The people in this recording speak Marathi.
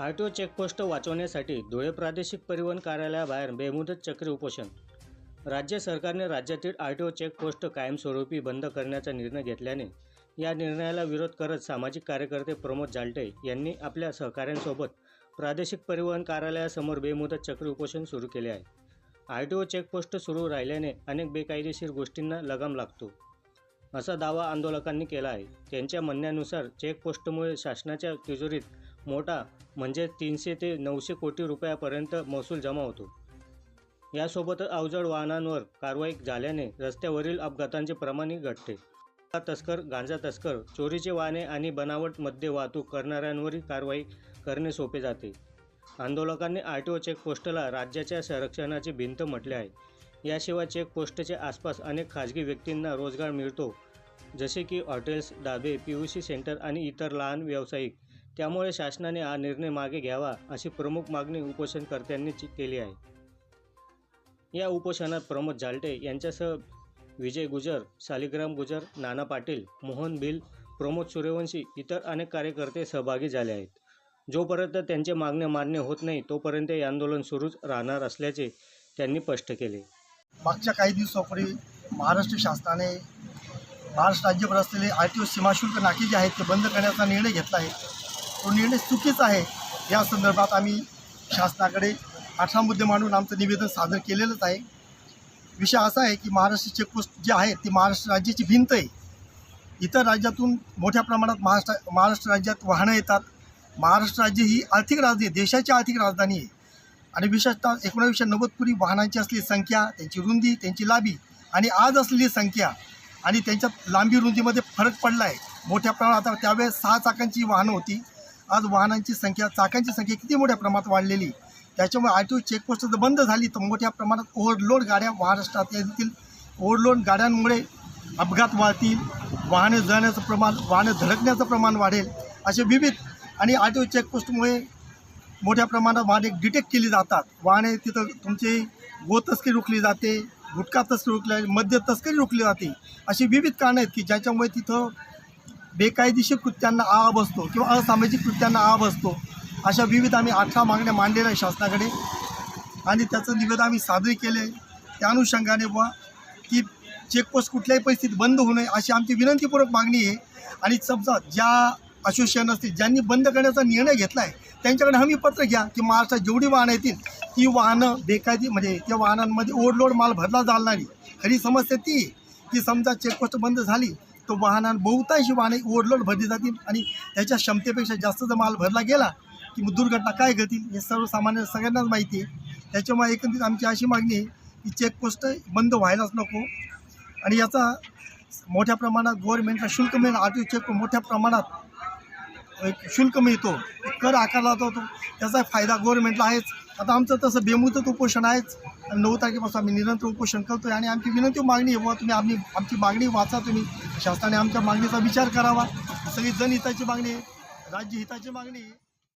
आर टी ओ चेकपोस्ट वाचवण्यासाठी धुळे प्रादेशिक परिवहन कार्यालयाबाहेर बेमुदत चक्री उपोषण. राज्य सरकारने राज्यातील आर टी ओ चेकपोस्ट कायमस्वरूपी बंद करण्याचा निर्णय घेतल्याने या निर्णयाला विरोध करत सामाजिक कार्यकर्ते प्रमोद जालटे यांनी आपल्या सहकाऱ्यांसोबत प्रादेशिक परिवहन कार्यालयासमोर बेमुदत चक्री उपोषण सुरू केले आहे. आर टी ओ चेकपोस्ट सुरू राहिल्याने अनेक बेकायदेशीर गोष्टींना लगाम लागतो. असा दावा आंदोलकांनी केला आहे. त्यांच्या म्हणण्यानुसार चेकपोस्टमुळे शासनाच्या तिजोरीत मोठा म्हणजे तीनशे ते नऊशे कोटी रुपयापर्यंत महसूल जमा होतो. यासोबतच अवजड वाहनांवर कारवाई झाल्याने रस्त्यावरील अपघातांचे प्रमाणही घटते. तस्कर गांजा तस्कर चोरीचे वाहने आणि बनावट मद्य वाहतूक करणाऱ्यांवरही कारवाई करणे सोपे जाते. आंदोलकांनी आर टी ओ चेकपोस्टला राज्याच्या संरक्षणाची भिंत म्हटले आहे. याशिवाय चेकपोस्टच्या आसपास अनेक खाजगी व्यक्तींना रोजगार मिळतो जसे की हॉटेल्स ढाबे पी यू सी सेंटर आणि इतर लहान व्यावसायिक. त्यामुळे शासनाने हा निर्णय मागे घ्यावा अशी प्रमुख मागणी उपोषणकर्त्यांनी केली आहे. या उपोषणात प्रमोद जालटे यांच्यासह विजय गुजर शालिग्राम गुजर नाना पाटील मोहन भिल प्रमोद सूर्यवंशी इतर अनेक कार्यकर्ते सहभागी झाले आहेत. जोपर्यंत त्यांचे मागणे मान्य होत नाही तोपर्यंत हे आंदोलन सुरूच राहणार असल्याचे त्यांनी स्पष्ट केले. मागच्या काही दिवसापूर्वी महाराष्ट्र शासनाने महाराष्ट्र राज्यभर असलेले आर टी ओ सीमाशुल्क नाके जे आहेत ते बंद करण्याचा निर्णय घेतला आहे. तो निर्णय चुकीचा आहे या संदर्भात आम्ही शासनाकडे अठरा मुद्दे मांडून आमचं निवेदन सादर केलेलंच आहे. विषय असा आहे की महाराष्ट्र चेकपोस्ट जे आहे ती महाराष्ट्र राज्याची भिंत आहे. इतर राज्यातून मोठ्या प्रमाणात महाराष्ट्र महाराष्ट्र राज्यात वाहनं येतात. महाराष्ट्र राज्य ही आर्थिक राजधानी आहे देशाची आर्थिक राजधानी आहे. आणि विशेषतः एकोणावीसशे नव्वदपूर्वी वाहनांची असलेली संख्या त्यांची रुंदी त्यांची लांबी आणि आज असलेली संख्या आणि त्यांच्यात लांबी रुंदीमध्ये फरक पडला आहे मोठ्या प्रमाणात आता त्यावेळेस सहा चाकांची वाहनं होती. आज वाहनांची संख्या चाकांची संख्या किती मोठ्या प्रमाणात वाढलेली? त्याच्यामुळे आर टी ओ चेकपोस्ट जर बंद झाली तर मोठ्या प्रमाणात ओव्हरलोड गाड्या महाराष्ट्रात येतील. ओव्हरलोड गाड्यांमुळे अपघात वाढतील. वाहने जळण्याचं प्रमाण वाहने धडकण्याचं प्रमाण वाढेल. असे विविध आणि आर टी ओ चेकपोस्टमुळे मोठ्या प्रमाणात वाहने डिटेक्ट केली जातात. वाहने तिथं तुमची गो तस्करी रोखली जाते गुटखा तस्करी रोखली मद्य तस्करी रोखली जाते. अशी विविध कारणं आहेत की ज्याच्यामुळे तिथं बेकायदेशीर कृत्यांना आळा बसतो किंवा असामाजिक कृत्यांना आळा बसतो अशा विविध आम्ही अठरा मागण्या मांडलेल्या आहे शासनाकडे. आणि त्याचं निवेदन आम्ही सादर केले त्या अनुषंगाने बुवा की चेकपोस्ट कुठल्याही परिस्थितीत बंद होऊ नये अशी आमची विनंतीपूर्वक मागणी आहे. आणि समजा ज्या असोसिएशन असतील ज्यांनी बंद करण्याचा निर्णय घेतला आहे त्यांच्याकडे हमी पत्र घ्या की महाराष्ट्रात जेवढी वाहनं येतील ती वाहनं बेकायदी म्हणजे त्या वाहनांमध्ये ओव्हरलोड माल भरला जाणार नाही. खरी समस्या ती की समजा चेकपोस्ट बंद झाली तर वाहनां बहुतांशी वाहने ओव्हरलोड भरली जातील आणि त्याच्या क्षमतेपेक्षा जास्त जर माल भरला गेला की मग दुर्घटना काय घडतील हे सर्वसामान्य सगळ्यांनाच माहिती आहे. त्याच्यामुळे एकंदरीत आमची अशी मागणी आहे की चेकपोस्ट बंद व्हायलाच नको आणि याचा मोठ्या प्रमाणात गव्हर्नमेंटला शुल्क मिळेल आर चेक मोठ्या प्रमाणात एक शुल्क मिळतो कर आकारला जातो त्याचा फायदा गव्हर्नमेंटला आहेच. आता आमचं तसं बेमुदत उपोषण आहेच आणि नऊ तारखेपासून आम्ही निरंतर उपोषण करतो आहे आणि आमची विनंती मागणी आहे बुवा तुम्ही आम्ही आमची मागणी वाचा तुम्ही. शासनाने आमच्या मागणीचा विचार करावा. सगळी जनहिताची मागणी राज्यहिताची मागणी